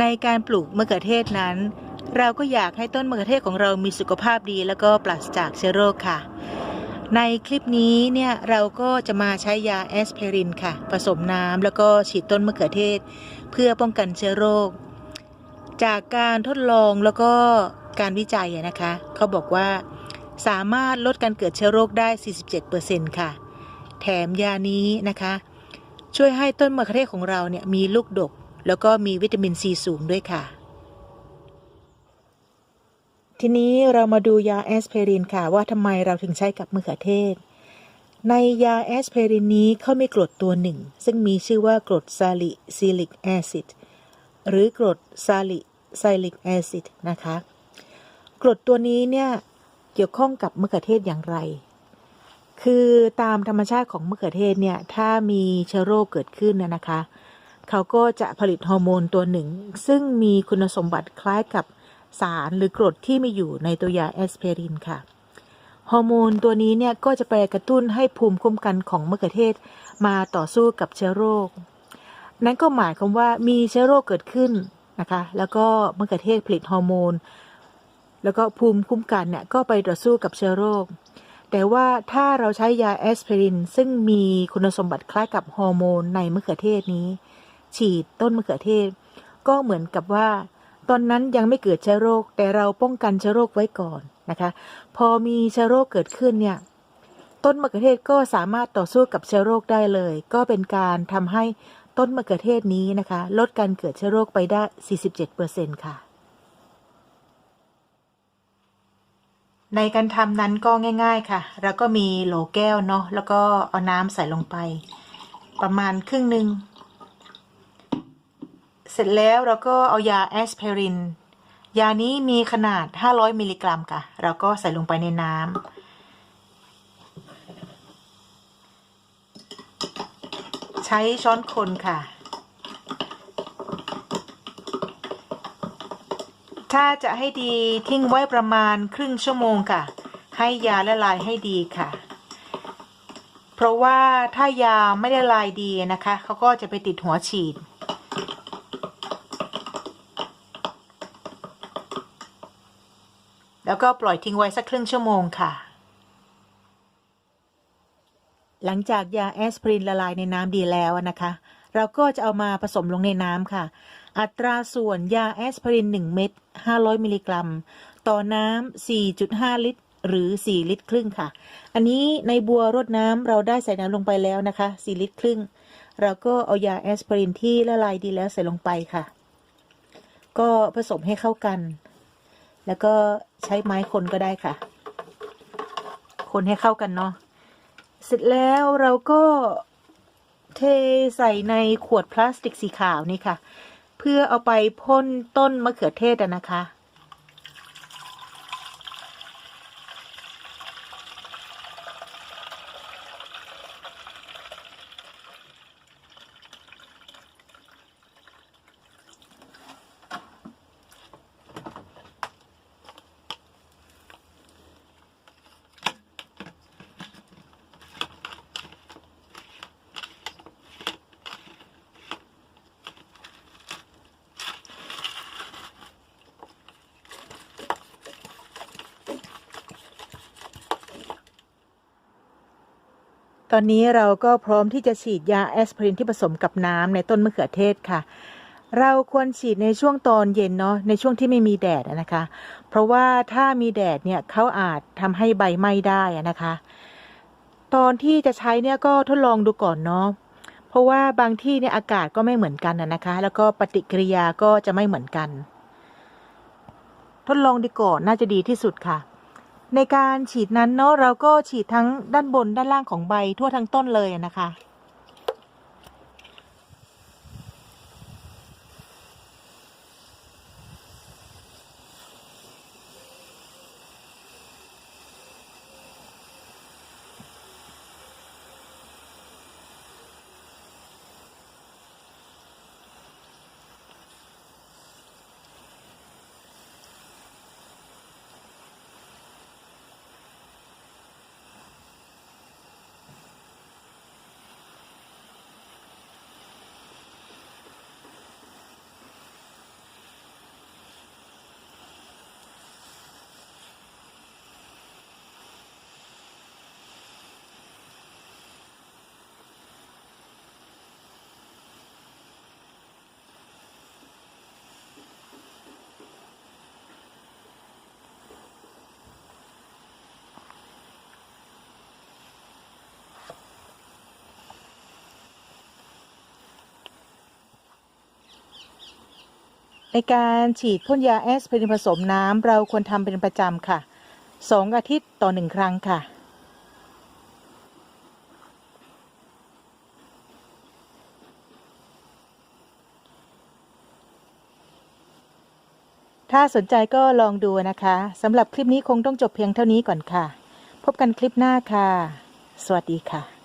ในการปลูกมะเขือเทศนั้น เราก็อยากให้ต้นมะเขือเทศของเรามีสุขภาพดี แล้วก็ปราศจากเชื้อโรคค่ะ ในคลิปนี้เนี่ยเราก็จะมาใช้ยาแอสไพรินค่ะ ผสมน้ำแล้วก็ฉีดต้นมะเขือเทศ เพื่อป้องกันเชื้อโรค จากการทดลองแล้วก็การวิจัยนะคะเขาบอกว่าสามารถลดการเกิดเชื้อโรคได้ 47%ค่ะ แถมยานี้นะคะ ช่วยให้ต้นมะเขือเทศของเราเนี่ยมีลูกดก แล้วก็มีวิตามินซีสูงด้วยค่ะ ทีนี้เรามาดูยาแอสไพรินค่ะ ว่าทำไมเราถึงใช้กับมะเขือเทศ ในยาแอสไพรินนี้เขามีกรดตัวหนึ่ง ซึ่งมีชื่อว่ากรดซาลิซิลิกแอซิดหรือกรดซาลิไซลิกแอซิดนะคะ กรดตัวนี้เนี่ยเกี่ยวข้องกับมะเขือเทศอย่างไร คือตามธรรมชาติของมะเขือเทศเนี่ยถ้ามีเชื้อโรคเกิดขึ้นนะนะคะ เขาก็จะผลิตฮอร์โมนตัวหนึ่ง ซึ่งมีคุณสมบัติคล้ายกับสารหรือกรดที่มีอยู่ในตัวยาแอสไพรินค่ะ ฮอร์โมนตัวนี้เนี่ยก็จะไปกระตุ้นให้ภูมิคุ้มกันของมะเขือเทศมาต่อสู้กับเชื้อโรค นั่นก็หมายความว่ามีเชื้อโรคเกิดขึ้นนะคะ แล้วก็มะเขือเทศผลิตฮอร์โมน แล้วก็ภูมิคุ้มกันเนี่ยก็ไปต่อสู้กับเชื้อโรค แต่ว่าถ้าเราใช้ยาแอสไพรินซึ่งมีคุณสมบัติคล้ายกับฮอร์โมนในมะเขือเทศนี้ ฉีดต้นมะเขือเทศ ก็เหมือนกับว่า ตอนนั้นยังไม่เกิดเชื้อโรค แต่เราป้องกันเชื้อโรคไว้ก่อนนะคะ พอมีเชื้อโรคเกิดขึ้นเนี่ยต้นมะเขือเทศก็สามารถต่อสู้กับเชื้อโรคได้เลย ก็เป็นการทำให้ต้นมะเขือเทศนี้นะคะ ลดการเกิดเชื้อโรคไปได้ 47%ค่ะ ในการทำนั้นก็ง่าย ๆค่ะเราก็มีโหลแก้วเนาะแล้วก็เอาน้ำใส่ลงไป ประมาณครึ่งหนึ่ง เสร็จแล้วเราก็เอายาแอสไพริน ยานี้มีขนาด 500 มิลลิกรัมค่ะ เราก็ใส่ลงไปในน้ำ ใช้ช้อนคนค่ะ ถ้าจะให้ดีทิ้งไว้ประมาณครึ่งชั่วโมงค่ะ ให้ยาละลายให้ดีค่ะ เพราะว่าถ้ายาไม่ได้ละลายดีนะคะ เขาก็จะไปติดหัวฉีด แล้วก็ปล่อยทิ้งไว้สักครึ่งชั่วโมงค่ะ หลังจากยาแอสไพรินละลายในน้ำดีแล้วนะคะ เราก็จะเอามาผสมลงในน้ำค่ะ อัตราส่วนยาแอสไพริน 1 เม็ด500 มิลลิกรัม ต่อน้ำ 4.5 ลิตร หรือ 4 ลิตรครึ่งค่ะ อันนี้ในบัวรดน้ำเราได้ใส่น้ำลงไปแล้วนะคะ 4 ลิตรครึ่ง เราก็เอายาแอสไพรินที่ละลายดีแล้วใส่ลงไปค่ะ ก็ผสมให้เข้ากัน แล้วก็ใช้ไม้คนก็ได้ค่ะ คนให้เข้ากันเนาะเสร็จแล้วเราก็เทใส่ในขวดพลาสติกสีขาวนี่ค่ะ เพื่อเอาไปพ่นต้นมะเขือเทศนะคะ ตอนนี้เราก็พร้อมที่จะฉีดยาแอสไพรินที่ผสมกับน้ำในต้นมะเขือเทศค่ะ เราควรฉีดในช่วงตอนเย็นเนาะในช่วงที่ไม่มีแดดนะคะ เพราะว่าถ้ามีแดดเนี่ยเขาอาจทำให้ใบไหม้ได้นะคะ ตอนที่จะใช้เนี่ยก็ทดลองดูก่อนเนาะเพราะว่าบางที่เนี่ยอากาศก็ไม่เหมือนกันนะคะ แล้วก็ปฏิกิริยาก็จะไม่เหมือนกัน ทดลองดีก่อนน่าจะดีที่สุดค่ะ ในการฉีดนั้นเนาะเราก็ฉีดทั้งด้านบนด้านล่างของใบทั่วทั้งต้นเลยนะคะ ในการฉีดพ่นยาแอสไพรินผสมน้ำเราควรทำเป็นประจำค่ะสองอาทิตย์ต่อหนึ่งครั้งค่ะ ถ้าสนใจก็ลองดูนะคะสำหรับคลิปนี้คงต้องจบเพียงเท่านี้ก่อนค่ะ พบกันคลิปหน้าค่ะ สวัสดีค่ะ